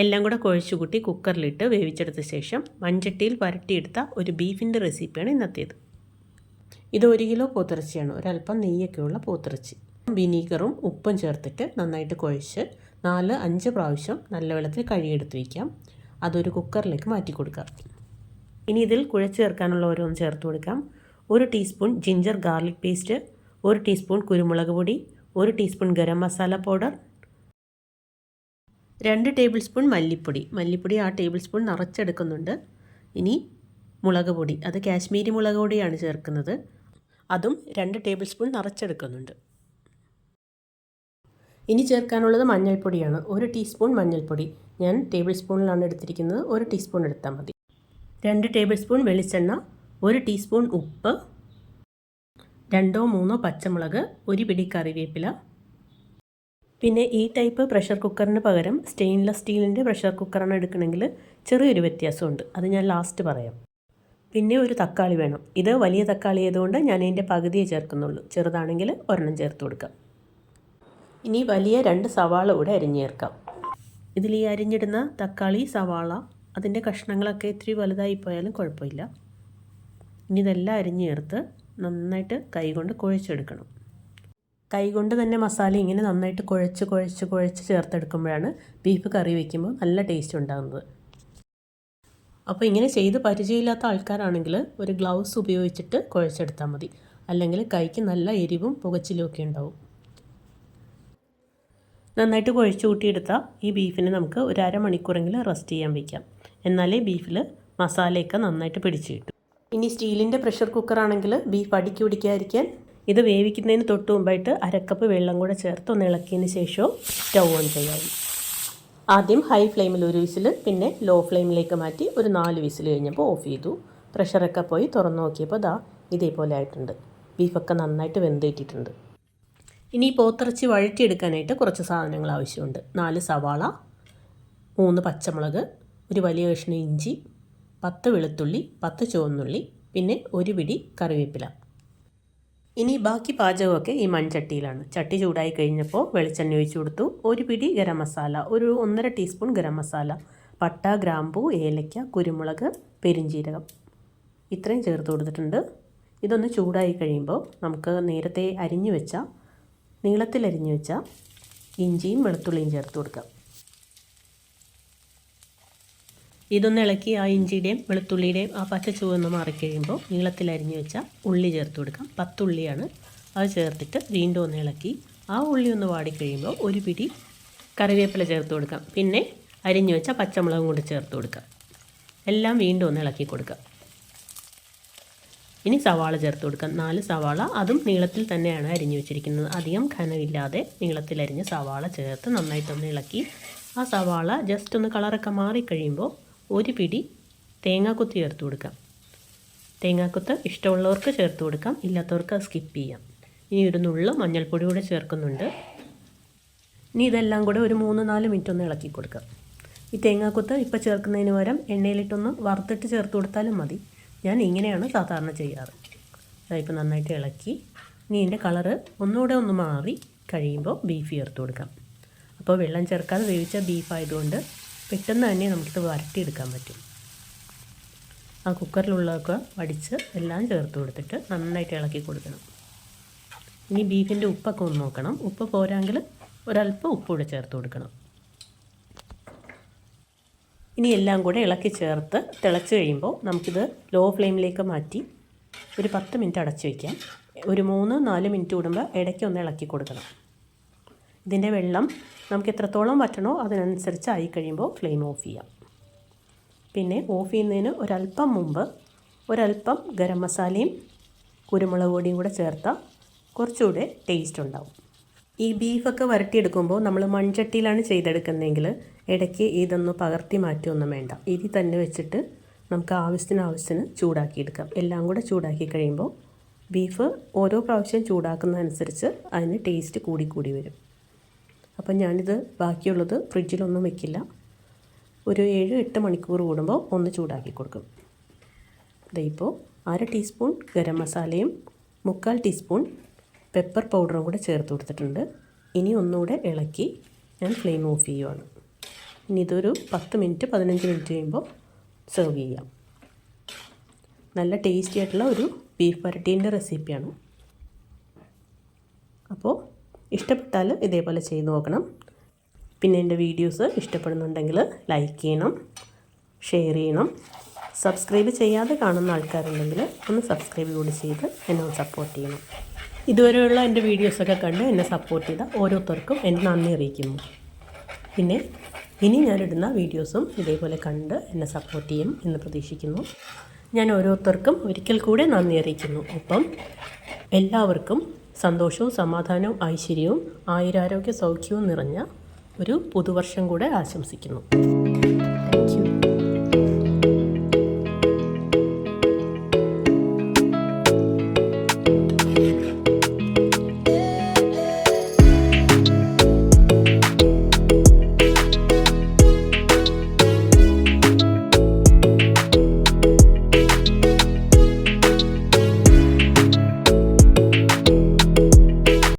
എല്ലാം കൂടെ കുഴച്ചു കൂട്ടി കുക്കറിലിട്ട് വേവിച്ചെടുത്ത ശേഷം മൺചട്ടിയിൽ വരട്ടിയെടുത്ത ഒരു ബീഫിന്റെ റെസിപ്പിയാണ് ഇന്നത്തേത്. ഇത് ഒരു കിലോ പോത്തിറച്ചിയാണ്. ഒരല്പം നെയ്യൊക്കെയുള്ള പോത്തിറച്ചി. വിനീഗറും ഉപ്പും ചേർത്തിട്ട് നന്നായിട്ട് കുഴച്ച് നാല് അഞ്ച് പ്രാവശ്യം നല്ല വെള്ളത്തിൽ കഴുകിയെടുത്ത് വയ്ക്കാം അതൊരു കുക്കറിലേക്ക് മാറ്റി കൊടുക്കാം. ഇനി ഇതിൽ കുഴച്ച് ചേർക്കാനുള്ള ഓരോന്ന് ചേർത്ത് കൊടുക്കാം. ഒരു ടീസ്പൂൺ ജിഞ്ചർ ഗാർലിക് പേസ്റ്റ് ഒരു ടീസ്പൂൺ കുരുമുളക് പൊടി ഒരു ടീസ്പൂൺ ഗരം മസാല പൗഡർ രണ്ട് ടേബിൾ സ്പൂൺ മല്ലിപ്പൊടി. മല്ലിപ്പൊടി ആ ടേബിൾ സ്പൂൺ നിറച്ചെടുക്കുന്നുണ്ട്. ഇനി മുളക് പൊടി. അത് കാശ്മീരി മുളക് പൊടിയാണ് ചേർക്കുന്നത്. അതും രണ്ട് ടേബിൾ സ്പൂൺ നിറച്ചെടുക്കുന്നുണ്ട്. ഇനി ചേർക്കാനുള്ളത് മഞ്ഞൾപ്പൊടിയാണ്. ഒരു ടീസ്പൂൺ മഞ്ഞൾപ്പൊടി. ഞാൻ ടേബിൾ സ്പൂണിലാണ് എടുത്തിരിക്കുന്നത്. ഒരു ടീസ്പൂൺ എടുത്താൽ മതി. രണ്ട് ടേബിൾ സ്പൂൺ വെളിച്ചെണ്ണ. ഒരു ടീസ്പൂൺ ഉപ്പ്. രണ്ടോ മൂന്നോ പച്ചമുളക്. ഒരു പിടി കറിവേപ്പില. പിന്നെ ഈ ടൈപ്പ് പ്രഷർ കുക്കറിന് പകരം സ്റ്റെയിൻലെസ് സ്റ്റീലിന്റെ പ്രഷർ കുക്കറാണ് എടുക്കണമെങ്കിൽ ചെറിയൊരു വ്യത്യാസമുണ്ട്. അത് ഞാൻ ലാസ്റ്റ് പറയാം. പിന്നെ ഒരു തക്കാളി വേണം. ഇത് വലിയ തക്കാളി ആയതുകൊണ്ട് ഞാൻ ഇതിന്റെ പകുതിയെ ചേർക്കുന്നുള്ളൂ. ചെറുതാണെങ്കിൽ ഒരെണ്ണം ചേർത്ത് കൊടുക്കാം. ഇനി വലിയ രണ്ട് സവാള കൂടെ അരിഞ്ഞ് ചേർക്കാം ഇതിൽ ഈ അരിഞ്ഞിടുന്ന തക്കാളി സവാള അതിന്റെ കഷ്ണങ്ങളൊക്കെ ഇത്തിരി വലുതായി പോയാലും കുഴപ്പമില്ല. ഇനി ഇതെല്ലാം അരിഞ്ഞ് ചേർത്ത് നന്നായിട്ട് കൈകൊണ്ട് കുഴച്ചെടുക്കണം. കൈകൊണ്ട് തന്നെ മസാല ഇങ്ങനെ നന്നായിട്ട് കുഴച്ച് കുഴച്ച് കുഴച്ച് ചേർത്തെടുക്കുമ്പോഴാണ് ബീഫ് കറി വയ്ക്കുമ്പോൾ നല്ല ടേസ്റ്റ് ഉണ്ടാകുന്നത്. അപ്പോൾ ഇങ്ങനെ ചെയ്ത് പരിചയമില്ലാത്ത ആൾക്കാരാണെങ്കിൽ ഒരു ഗ്ലൗസ് ഉപയോഗിച്ചിട്ട് കുഴച്ചെടുത്താൽ മതി. അല്ലെങ്കിൽ കൈക്ക് നല്ല എരിവും പുകച്ചിലും ഒക്കെ ഉണ്ടാവും. നന്നായിട്ട് കുഴച്ച് കൂട്ടിയെടുത്താൽ ഈ ബീഫിനെ നമുക്ക് ഒരു അരമണിക്കൂറെങ്കിലും റെസ്റ്റ് ചെയ്യാൻ വയ്ക്കാം എന്നാലേ ബീഫിൽ മസാലയൊക്കെ നന്നായിട്ട് പിടിച്ച് കിട്ടും. ഇനി സ്റ്റീലിന്റെ പ്രഷർ കുക്കറാണെങ്കിൽ ബീഫ് അടുക്കി പിടിക്കാതിരിക്കാൻ ഇത് വേവിക്കുന്നതിന് തൊട്ട് മുമ്പായിട്ട് അരക്കപ്പ് വെള്ളം കൂടെ ചേർത്ത് ഒന്ന് ഇളക്കിയതിന് ശേഷവും സ്റ്റൗ ഓൺ ചെയ്യാം. ആദ്യം ഹൈ ഫ്ലെയിമിൽ ഒരു വിസിൽ പിന്നെ ലോ ഫ്ലെയിമിലേക്ക് മാറ്റി ഒരു നാല് വിസിൽ കഴിഞ്ഞപ്പോൾ ഓഫ് ചെയ്തു. പ്രഷറൊക്കെ പോയി തുറന്നു നോക്കിയപ്പോൾ ദാ ഇതേപോലെ ആയിട്ടുണ്ട്. ബീഫൊക്കെ നന്നായിട്ട് വെന്തിട്ടിട്ടുണ്ട് ഇനി പോത്തിറച്ചി വഴറ്റിയെടുക്കാനായിട്ട് കുറച്ച് സാധനങ്ങൾ ആവശ്യമുണ്ട്. നാല് സവാള മൂന്ന് പച്ചമുളക് ഒരു വലിയ കഷ്ണം ഇഞ്ചി പത്ത് വെളുത്തുള്ളി പത്ത് ചുവന്നുള്ളി പിന്നെ ഒരു പിടി കറിവേപ്പില. ഇനി ബാക്കി പാചകമൊക്കെ ഈ മൺചട്ടിയിലാണ്. ചട്ടി ചൂടായി കഴിഞ്ഞപ്പോൾ വെളിച്ചെണ്ണ ഒഴിച്ചു കൊടുത്തു. ഒരു പിടി ഗരം മസാല ഒരു ഒന്നര ടീസ്പൂൺ ഗരം മസാല പട്ട ഗ്രാമ്പൂ ഏലയ്ക്ക കുരുമുളക് പെരിഞ്ചീരകം. ഇത്രയും ചേർത്ത് കൊടുത്തിട്ടുണ്ട്. ഇതൊന്ന് ചൂടായി കഴിയുമ്പോൾ നമുക്ക് നേരത്തെ അരിഞ്ഞു വെച്ച നീളത്തിൽ അരിഞ്ഞു വെച്ച ഇഞ്ചിയും വെളുത്തുള്ളിയും ചേർത്ത് കൊടുക്കാം. ഇതൊന്ന് ഇളക്കി ആ ഇഞ്ചിയുടെയും വെളുത്തുള്ളിയുടെയും ആ പച്ച ചുവന്ന് മാറിക്കഴിയുമ്പോൾ നീളത്തിൽ അരിഞ്ഞു വെച്ച ഉള്ളി ചേർത്ത് കൊടുക്കാം. പത്തുള്ളിയാണ്. അത് ചേർത്തിട്ട് വീണ്ടും ഒന്ന് ഇളക്കി ആ ഉള്ളി ഒന്ന് വാടിക്കഴിയുമ്പോൾ ഒരു പിടി കറിവേപ്പില ചേർത്ത് കൊടുക്കാം. പിന്നെ അരിഞ്ഞു വെച്ച പച്ചമുളകും കൂടി ചേർത്ത് കൊടുക്കാം. എല്ലാം വീണ്ടും ഒന്ന് ഇളക്കി കൊടുക്കാം. ഇനി സവാള ചേർത്ത് കൊടുക്കാം. നാല് സവാള. അതും നീളത്തിൽ തന്നെയാണ് അരിഞ്ഞു വെച്ചിരിക്കുന്നത്. അധികം ഘനമില്ലാതെ നീളത്തിൽ അരിഞ്ഞ് സവാള ചേർത്ത് നന്നായിട്ടൊന്ന് ഇളക്കി ആ സവാള ജസ്റ്റ് ഒന്ന് കളറൊക്കെ മാറിക്കഴിയുമ്പോൾ ഒരു പിടി തേങ്ങാക്കൊത്ത് ചേർത്ത് കൊടുക്കാം. തേങ്ങാക്കൊത്ത് ഇഷ്ടമുള്ളവർക്ക് ചേർത്ത് കൊടുക്കാം ഇല്ലാത്തവർക്ക് സ്കിപ്പ് ചെയ്യാം. ഇനി ഒരു നുള്ളു മഞ്ഞൾപ്പൊടി കൂടെ ചേർക്കുന്നുണ്ട്. ഇനി ഇതെല്ലാം കൂടെ ഒരു മൂന്ന് നാല് മിനിറ്റ് ഒന്ന് ഇളക്കി കൊടുക്കാം. ഈ തേങ്ങാക്കൊത്ത് ഇപ്പോൾ ചേർക്കുന്നതിന് പകരം എണ്ണയിലിട്ടൊന്ന് വറുത്തിട്ട് ചേർത്ത് കൊടുത്താലും മതി. ഞാൻ ഇങ്ങനെയാണ് സാധാരണ ചെയ്യാറ്. ഇപ്പോൾ നന്നായിട്ട് ഇളക്കി. ഇനി ഇതിന്റെ കളറ് ഒന്നുകൂടെ ഒന്ന് മാറി കഴിയുമ്പോൾ ബീഫ് ചേർത്ത് കൊടുക്കാം. അപ്പോൾ വെള്ളം ചേർക്കാതെ വേവിച്ച ബീഫ് ആയതുകൊണ്ട് പെട്ടെന്ന് തന്നെ നമുക്കിത് വരട്ടിയെടുക്കാൻ പറ്റും. ആ കുക്കറിലുള്ളതൊക്കെ വടിച്ച് എല്ലാം ചേർത്ത് കൊടുത്തിട്ട് നന്നായിട്ട് ഇളക്കി കൊടുക്കണം. ഇനി ബീഫിന്റെ ഉപ്പൊക്കെ ഒന്ന് നോക്കണം. ഉപ്പ് പോരാങ്കിൽ ഒരല്പം ഉപ്പ് കൂടെ ചേർത്ത് കൊടുക്കണം. ഇനി എല്ലാം കൂടെ ഇളക്കി ചേർത്ത് തിളച്ച് കഴിയുമ്പോൾ നമുക്കിത് ലോ ഫ്ലെയിമിലേക്ക് മാറ്റി ഒരു പത്ത് മിനിറ്റ് അടച്ച് വയ്ക്കാം. ഒരു മൂന്ന് നാല് മിനിറ്റ് കൂടുമ്പോൾ ഇടയ്ക്ക് ഒന്ന് ഇളക്കി കൊടുക്കണം. ഇതിന്റെ വെള്ളം നമുക്ക് എത്രത്തോളം പറ്റണോ അതിനനുസരിച്ച് ആയി കഴിയുമ്പോൾ ഫ്ലെയിം ഓഫ് ചെയ്യാം. പിന്നെ ഓഫ് ചെയ്യുന്നതിന് ഒരല്പം മുമ്പ് ഒരല്പം ഗരം മസാലയും കുരുമുളക് പൊടിയും കൂടെ ചേർത്താൽ കുറച്ചുകൂടെ ടേസ്റ്റ് ഉണ്ടാവും. ഈ ബീഫൊക്കെ വരട്ടിയെടുക്കുമ്പോൾ നമ്മൾ മൺചട്ടിയിലാണ് ചെയ്തെടുക്കുന്നതെങ്കിൽ ഇടയ്ക്ക് ഇതൊന്ന് പകർത്തി മാറ്റുമൊന്നും വേണ്ട. ഇതിൽ തന്നെ വെച്ചിട്ട് നമുക്ക് ആവശ്യത്തിന് ആവശ്യത്തിന് ചൂടാക്കിയെടുക്കാം. എല്ലാം കൂടെ ചൂടാക്കി കഴിയുമ്പോൾ ബീഫ് ഓരോ പ്രാവശ്യം ചൂടാക്കുന്നതനുസരിച്ച് അതിന് ടേസ്റ്റ് കൂടി കൂടി വരും. അപ്പം ഞാനിത് ബാക്കിയുള്ളത് ഫ്രിഡ്ജിലൊന്നും വെക്കില്ല. ഒരു ഏഴ് എട്ട് മണിക്കൂർ കൂടുമ്പോൾ ഒന്ന് ചൂടാക്കി കൊടുക്കും. ഇതിപ്പോൾ അര ടീസ്പൂൺ ഗരം മസാലയും മുക്കാൽ ടീസ്പൂൺ പെപ്പർ പൗഡറും കൂടെ ചേർത്ത് കൊടുത്തിട്ടുണ്ട്. ഇനി ഒന്നുകൂടെ ഇളക്കി ഞാൻ ഫ്ലെയിം ഓഫ് ചെയ്യുവാണ്. ഇനി ഇതൊരു പത്ത് മിനിറ്റ് പതിനഞ്ച് മിനിറ്റ് കഴിയുമ്പോൾ സെർവ് ചെയ്യാം. നല്ല ടേസ്റ്റി ആയിട്ടുള്ള ഒരു ബീഫ് വരട്ടീന്റെ റെസിപ്പിയാണ്. അപ്പോൾ ഇഷ്ടപ്പെട്ടാൽ ഇതേപോലെ ചെയ്ത് നോക്കണം. പിന്നെ എന്റെ വീഡിയോസ് ഇഷ്ടപ്പെടുന്നുണ്ടെങ്കിൽ ലൈക്ക് ചെയ്യണം ഷെയർ ചെയ്യണം. സബ്സ്ക്രൈബ് ചെയ്യാതെ കാണുന്ന ആൾക്കാരുണ്ടെങ്കിൽ ഒന്ന് സബ്സ്ക്രൈബ് കൂടി ചെയ്ത് എന്നെ ഒന്ന് സപ്പോർട്ട് ചെയ്യണം. ഇതുവരെയുള്ള എന്റെ വീഡിയോസൊക്കെ കണ്ട് എന്നെ സപ്പോർട്ട് ചെയ്ത ഓരോരുത്തർക്കും എന്റെ നന്ദി അറിയിക്കുന്നു. പിന്നെ ഇനി ഞാനിടുന്ന വീഡിയോസും ഇതേപോലെ കണ്ട് എന്നെ സപ്പോർട്ട് ചെയ്യും എന്ന് പ്രതീക്ഷിക്കുന്നു. ഞാൻ ഓരോരുത്തർക്കും ഒരിക്കൽ കൂടെ നന്ദി അറിയിക്കുന്നു. ഒപ്പം എല്ലാവർക്കും സന്തോഷവും സമാധാനവും ഐശ്വര്യവും ആയുരാരോഗ്യ സൗഖ്യവും നിറഞ്ഞ ഒരു പുതുവർഷം കൂടെ ആശംസിക്കുന്നു.